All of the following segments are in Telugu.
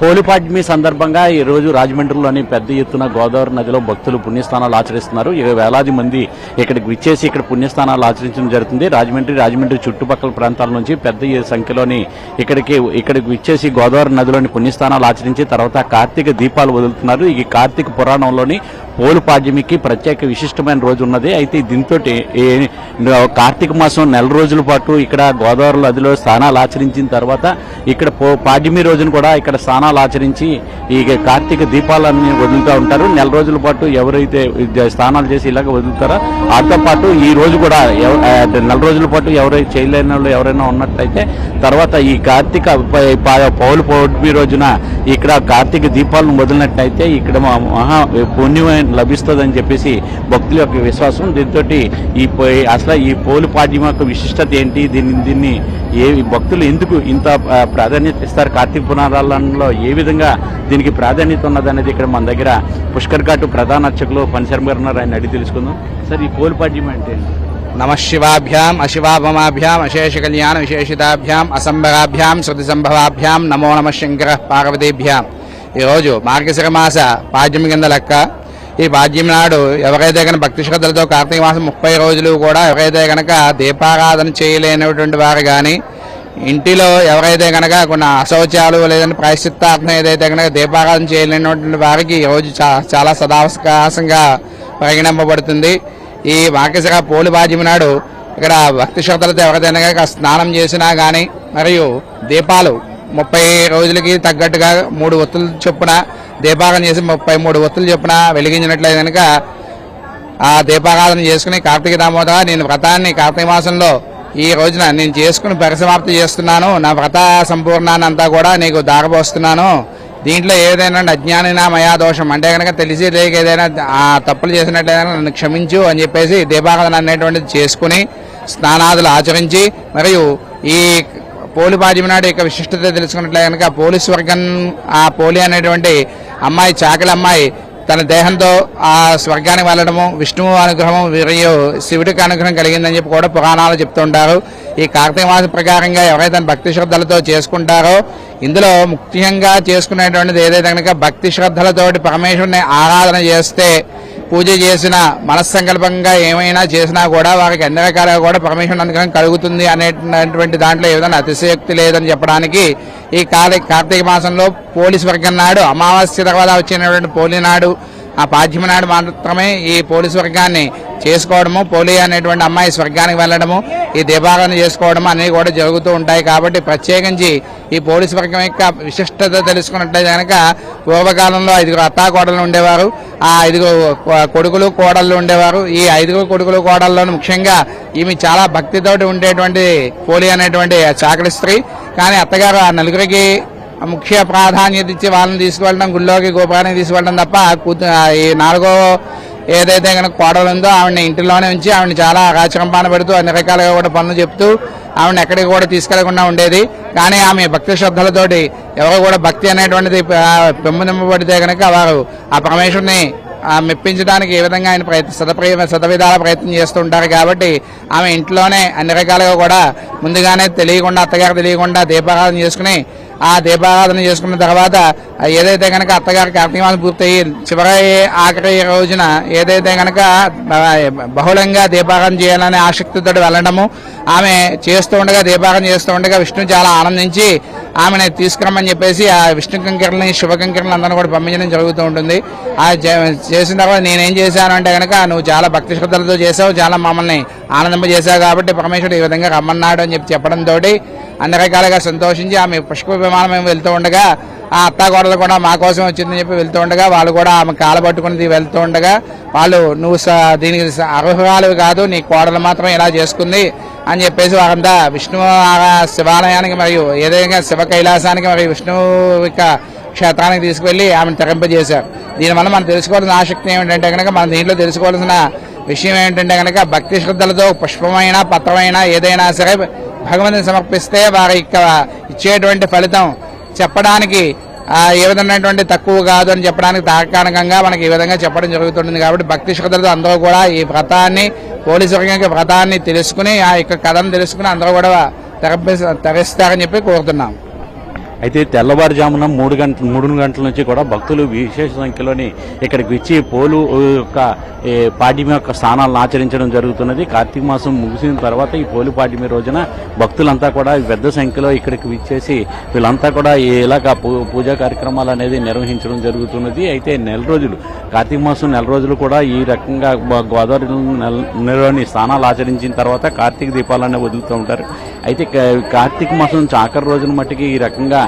పోలిపాడ్మి సందర్భంగా ఈ రోజు రాజమండ్రిలోని పెద్ద ఎత్తున గోదావరి నదిలో భక్తులు పుణ్యస్నానాలు ఆచరిస్తున్నారు. ఇక వేలాది మంది ఇక్కడికి విచ్చేసి ఇక్కడ పుణ్యస్నానాలు ఆచరించడం జరుగుతుంది. రాజమండ్రి రాజమండ్రి చుట్టుపక్కల ప్రాంతాల నుంచి పెద్ద సంఖ్యలోని ఇక్కడికి ఇక్కడికి విచ్చేసి గోదావరి నదిలోని పుణ్యస్నానాలు ఆచరించి తర్వాత కార్తీక దీపాలు వదులుతున్నారు. ఈ కార్తీక పురాణంలోని పోలు పాడ్యమికి ప్రత్యేక విశిష్టమైన రోజు ఉన్నది. అయితే దీంతో కార్తీక మాసం నెల రోజుల పాటు ఇక్కడ గోదావరి నదిలో స్నానాలు ఆచరించిన తర్వాత ఇక్కడ పో పాడ్యమి రోజున కూడా ఇక్కడ స్నానాలు ఆచరించి ఈ కార్తీక దీపాలన్నీ వదులుతూ ఉంటారు. నెల రోజుల పాటు ఎవరైతే స్నానాలు చేసి ఇలాగ వదులుతారో వాటితో పాటు ఈ రోజు కూడా నెల రోజుల పాటు ఎవరైతే చేయలేని వాళ్ళు ఎవరైనా ఉన్నట్లయితే తర్వాత ఈ కార్తీక పౌలు పౌర్ణమి రోజున ఇక్కడ కార్తీక దీపాలను వదిలినట్టయితే ఇక్కడ మా- మహా పుణ్యమైన లభిస్తుందని చెప్పేసి భక్తుల యొక్క విశ్వాసం. దీంతో ఈ అసలు ఈ పోలు పాడ్యం యొక్క విశిష్టత ఏంటి? దీన్ని దీన్ని ఏ భక్తులు ఎందుకు ఇంత ప్రాధాన్యత ఇస్తారు? కార్తీక పునరాలంలో ఏ విధంగా దీనికి ప్రాధాన్యత ఉన్నదనేది ఇక్కడ మన దగ్గర పుష్కర్ ఘాటు ప్రధాన అర్చకులు పనిశర్మ గారు ఉన్నారు. ఆయన అడిగి తెలుసుకుందాం. సార్ ఈ పోలు పాడ్యం అంటే నమశివాభ్యాం నమ శివాభ్యాం అశివాభమాభ్యాం అశేష కళ్యాణ విశేషితాభ్యాం అసంభవాభ్యాం శృతి సంభవాభ్యాం నమో నమ శంకర పార్వతీభ్యాం. ఈరోజు మార్గశిర మాస పాడ్యం కింద లెక్క ఈ పాడ్యమి నాడు ఎవరైతే కనుక భక్తి శ్రద్ధలతో కార్తీక మాసం ముప్పై రోజులు కూడా ఎవరైతే కనుక దీపారాధన చేయలేనటువంటి వారు కానీ ఇంటిలో ఎవరైతే కనుక కొన్ని అశౌచాలు లేదంటే ప్రాయశ్చిత్తార్థం ఏదైతే కనుక దీపారాధన చేయలేనటువంటి వారికి ఈరోజు రోజు చాలా సదావకాశంగా పరిగణింపబడుతుంది. ఈ మార్గశిర పోలి బాధ్యమి నాడు ఇక్కడ భక్తి శ్రద్ధలతో ఎవరైతే కనుక స్నానం చేసినా కానీ మరియు దీపాలు ముప్పై రోజులకి తగ్గట్టుగా మూడు ఒత్తులు చొప్పున దీపారాధన చేసి ముప్పై మూడు ఒత్తులు చొప్పున వెలిగించినట్లయితే కనుక ఆ దీపారాధన చేసుకుని కార్తీక దామోదర నేను వ్రతాన్ని కార్తీక మాసంలో ఈ రోజున నేను చేసుకుని పరిసమాప్తి చేస్తున్నాను. నా వ్రత సంపూర్ణాన్ని అంతా కూడా నీకు దారబోస్తున్నాను. దీంట్లో ఏదైనా అజ్ఞానినా మయా దోషం అంటే కనుక తెలిసి లేక ఏదైనా తప్పులు చేసినట్లయినా నన్ను క్షమించు అని చెప్పేసి దీపారాధన అనేటువంటిది చేసుకుని స్నానాదులు ఆచరించి మరియు ఈ పోలి పాడ్యమి నాడు యొక్క విశిష్టత తెలుసుకున్నట్లయితే కనుక పోలీస్ వర్గం ఆ పోలి అనేటువంటి అమ్మాయి చాకలి అమ్మాయి తన దేహంతో ఆ స్వర్గానికి వెళ్ళడము విష్ణువు అనుగ్రహము మరియు శివుడికి అనుగ్రహం కలిగిందని చెప్పి కూడా పురాణాలు చెప్తుంటారు ఈ కార్తీక మాసం ప్రకారంగా ఎవరైతే భక్తి శ్రద్ధలతో చేసుకుంటారో ఇందులో ముఖ్యంగా చేసుకునేటువంటిది ఏదైతే కనుక భక్తి శ్రద్ధలతోటి పరమేశ్వరుని ఆరాధన చేస్తే పూజ చేసిన మనస్సంకల్పంగా ఏమైనా చేసినా కూడా వారికి అన్ని రకాలుగా కూడా పరమేశ్వరుని అనుగ్రహం కలుగుతుంది అనేటువంటి దాంట్లో ఏదైనా అతిశయోక్తి లేదని చెప్పడానికి ఈ కార్తీక కార్తీక మాసంలో పోలీస్ వర్గం నాడు అమావాస్య తర్వాత వచ్చినటువంటి పోలినాడు నాడు ఆ పాఠ్యమ నాడు మాత్రమే ఈ పోలీస్ వర్గాన్ని చేసుకోవడము పోలియో అనేటువంటి అమ్మాయి స్వర్గానికి వెళ్ళడము ఈ దీపారాధన చేసుకోవడము అనేవి కూడా జరుగుతూ ఉంటాయి కాబట్టి ప్రత్యేకించి ఈ పోలీస్ వర్గం యొక్క విశిష్టత తెలుసుకున్నట్లయితే కనుక పూర్వకాలంలో ఐదుగురు అత్తాకోడలు ఉండేవారు ఆ ఐదుగురు కొడుకులు కోడళ్ళు ఉండేవారు. ఈ ఐదుగురు కొడుకులు కోడళ్ళలో ముఖ్యంగా ఈమె చాలా భక్తితోటి ఉండేటువంటి పోలి అనేటువంటి చాకలి స్త్రీ. కానీ అత్తగారు ఆ నలుగురికి ముఖ్య ప్రాధాన్యత ఇచ్చి వాళ్ళని తీసుకువెళ్ళడం గుళ్ళోకి గోపురానికి తీసుకువెళ్ళడం తప్ప కూతు ఈ నాలుగో ఏదైతే కనుక కోడలు ఉందో ఆవిడని ఇంటిలోనే ఉంచి ఆవిడని చాలా అరాచకంపాన పెడుతూ అన్ని రకాలుగా కూడా పనులు చెప్తూ ఆవిడని ఎక్కడికి కూడా తీసుకెళ్ళకుండా ఉండేది. కానీ ఆమె భక్తి శ్రద్ధలతోటి ఎవరు కూడా భక్తి అనేటువంటిది ఆ, పెంపొందింపబడితే కనుక వారు ఆ పరమేశ్వరుని మెప్పించడానికి ఏ విధంగా ఆయన ప్రయత్న సదప్రయ సదవిధాల ప్రయత్నం చేస్తూ ఉంటారు కాబట్టి ఆమె ఇంట్లోనే అన్ని రకాలుగా కూడా ముందుగానే తెలియకుండా అత్తగారు తెలియకుండా దీపారాధన చేసుకుని ఆ దీపారాధన చేసుకున్న తర్వాత ఏదైతే కనుక అత్తగారి కార్యక్రమాలు పూర్తయ్యి చివరి ఆఖరి రోజున ఏదైతే కనుక బహుళంగా దీపారాధన చేయాలనే ఆసక్తితో వెళ్ళడము ఆమె చేస్తూ ఉండగా దీపారాధన చేస్తూ ఉండగా విష్ణు చాలా ఆనందించి ఆమెను తీసుకురమ్మని చెప్పేసి ఆ విష్ణు కంకిరణని శివ కంకిరణలు అందరూ కూడా పంపించడం జరుగుతూ ఉంటుంది. ఆ చేసిన తర్వాత నేనేం చేశాను అంటే కనుక నువ్వు చాలా భక్తి శ్రద్ధలతో చేసావు చాలా మమ్మల్ని ఆనందింపజేశావు కాబట్టి పరమేశ్వరుడు ఈ విధంగా రమ్మన్నాడు అని చెప్పి చెప్పడంతో అన్ని రకాలుగా సంతోషించి ఆమె పుష్ప విమానం మేము వెళ్తూ ఉండగా ఆ అత్తాకోడలు కూడా మా కోసం వచ్చిందని చెప్పి వెళ్తూ ఉండగా వాళ్ళు కూడా ఆమె కాలు పట్టుకుని వెళ్తూ ఉండగా వాళ్ళు నువ్వు స- దీనికి అర్హురాలు కాదు నీ కోడలు మాత్రం ఇలా చేసుకుంది అని చెప్పేసి వారంతా విష్ణు శివాలయానికి మరియు ఏదైనా శివ కైలాసానికి మరియు విష్ణు యొక్క క్షేత్రానికి తీసుకువెళ్ళి ఆమెను తరింపజేశారు. దీనివల్ల మనం తెలుసుకోవాల్సిన ఆసక్తి ఏమిటంటే కనుక మనం దీంట్లో తెలుసుకోవాల్సిన విషయం ఏంటంటే కనుక భక్తి శ్రద్ధలతో పుష్పమైన పత్రమైన ఏదైనా సరే భగవంతుని సమర్పిస్తే వారి యొక్క ఇచ్చేటువంటి ఫలితం చెప్పడానికి ఏ విధమైనటువంటి తక్కువ కాదు అని చెప్పడానికి తార్కాణికంగా మనకి ఈ విధంగా చెప్పడం జరుగుతుంది కాబట్టి భక్తి శ్రద్ధలతో అందరూ కూడా ఈ వ్రతాన్ని పోలీసు వర్గం వ్రతాన్ని తెలుసుకుని ఆ యొక్క కథను తెలుసుకుని అందరూ కూడా తెరపి తరిస్తారని చెప్పి కోరుతున్నాం. అయితే తెల్లవారుజామున మూడు గంటల మూడు గంటల నుంచి కూడా భక్తులు విశేష సంఖ్యలోని ఇక్కడికి వచ్చి పోలు యొక్క పాడ్యమి యొక్క స్నానాలను ఆచరించడం జరుగుతున్నది. కార్తీక మాసం ముగిసిన తర్వాత ఈ పోలు పాడ్యమి రోజున భక్తులంతా కూడా పెద్ద సంఖ్యలో ఇక్కడికి విచ్చేసి వీళ్ళంతా కూడా ఇలాగ పూ- పూజా కార్యక్రమాలు అనేది నిర్వహించడం జరుగుతున్నది. అయితే నెల రోజులు కార్తీక మాసం నెల రోజులు కూడా ఈ రకంగా గోదావరి నెలలోని స్నానాలు ఆచరించిన తర్వాత కార్తీక దీపాలనే వదులుతూ ఉంటారు. అయితే కార్తీక మాసం ఆఖరి రోజున మట్టికి ఈ రకంగా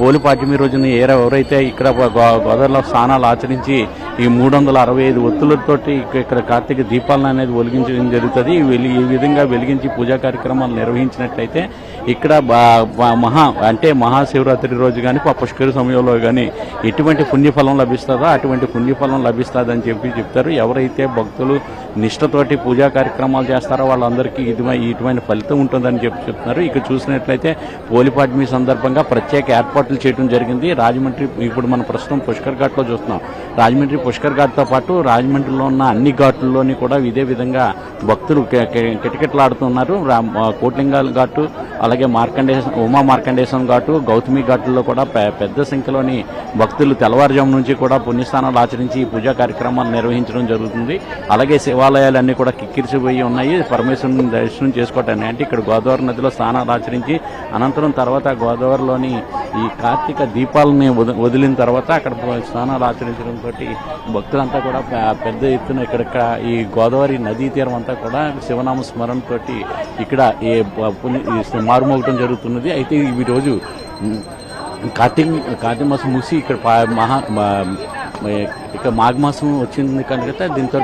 పోలి పాడ్యమి రోజున ఏరా ఎవరైతే ఇక్కడ గోదావరిలో స్నానాలు ఆచరించి ఈ మూడు వందల అరవై ఐదు ఒత్తులతోటి ఇక్కడ కార్తీక దీపాలను అనేది వెలిగించడం జరుగుతుంది. ఈ విధంగా వెలిగించి పూజా కార్యక్రమాలు నిర్వహించినట్లయితే ఇక్కడ బా- మహా అంటే మహాశివరాత్రి రోజు కానీ పుష్కర సమయంలో కానీ ఎటువంటి పుణ్యఫలం లభిస్తుందో? అటువంటి పుణ్యఫలం లభిస్తుందని చెప్పి చెప్తారు. ఎవరైతే భక్తులు నిష్ఠతోటి పూజా కార్యక్రమాలు చేస్తారో వాళ్ళందరికీ ఇటువంటి ఇటువంటి ఫలితం ఉంటుందని చెప్పి చెప్తున్నారు. ఇక చూసినట్లయితే పోలిపాడ్మి సందర్భంగా ప్రత్యేక ఏర్పాట్లు చేయడం జరిగింది. రాజమండ్రి ఇప్పుడు మనం ప్రస్తుతం పుష్కర్ ఘాట్లో చూస్తున్నాం. రాజమండ్రి పుష్కర్ ఘాట్తో పాటు రాజమండ్రిలో ఉన్న అన్ని ఘాట్లలోని కూడా ఇదే విధంగా భక్తులు కిటకిటలాడుతున్నారు. రా- కోట్లింగాల ఘాటు అలాగే మార్కండేశ్వర ఉమా మార్కండేశ్వరం ఘాటు గౌతమి ఘాట్లలో కూడా పెద్ద సంఖ్యలోని భక్తులు తెల్లవారుజాము నుంచి కూడా పుణ్యస్నానాలు ఆచరించి ఈ పూజా కార్యక్రమాలు నిర్వహించడం జరుగుతుంది. అలాగే శివాలయాలన్నీ కూడా కిక్కిరిసిపోయి ఉన్నాయి. పరమేశ్వరుని దర్శనం చేసుకోవటానికి అంటే ఇక్కడ గోదావరి నదిలో స్నానాలు ఆచరించి అనంతరం తర్వాత గోదావరిలోని ఈ కార్తీక దీపాలని వదిలిన తర్వాత అక్కడ స్నానాలు ఆచరించడంతో భక్తులంతా కూడా పెద్ద ఎత్తున ఇక్కడ ఈ గోదావరి నదీ తీరం అంతా కూడా శివనామ స్మరణతో ఇక్కడ ఈ పుణ్య- ఈ మారుమోగటం జరుగుతున్నది. అయితే ఈ రోజు కార్తీక కార్తీక మాసం ముగిసి ఇక్కడ మహా మా- ఇక మాఘమాసం వచ్చింది కనుక దీంతో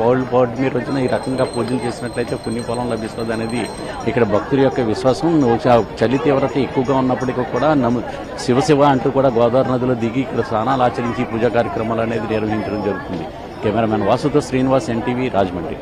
పౌర్ణ పౌర్ణమి రోజున ఈ రకంగా పూజలు చేసినట్లయితే పుణ్యఫలం లభిస్తుంది అనేది ఇక్కడ భక్తుల యొక్క విశ్వాసం. చ- చలి తీవ్రత ఎక్కువగా ఉన్నప్పటికీ కూడా నమ్ము శివ శివ అంటూ కూడా గోదావరి నదిలో దిగి ఇక్కడ స్నానాలు ఆచరించి పూజా కార్యక్రమాలు అనేది నిర్వహించడం జరుగుతుంది. కెమెరామెన్ వాసుతో శ్రీనివాస్ ఎన్టీవీ రాజమండ్రి.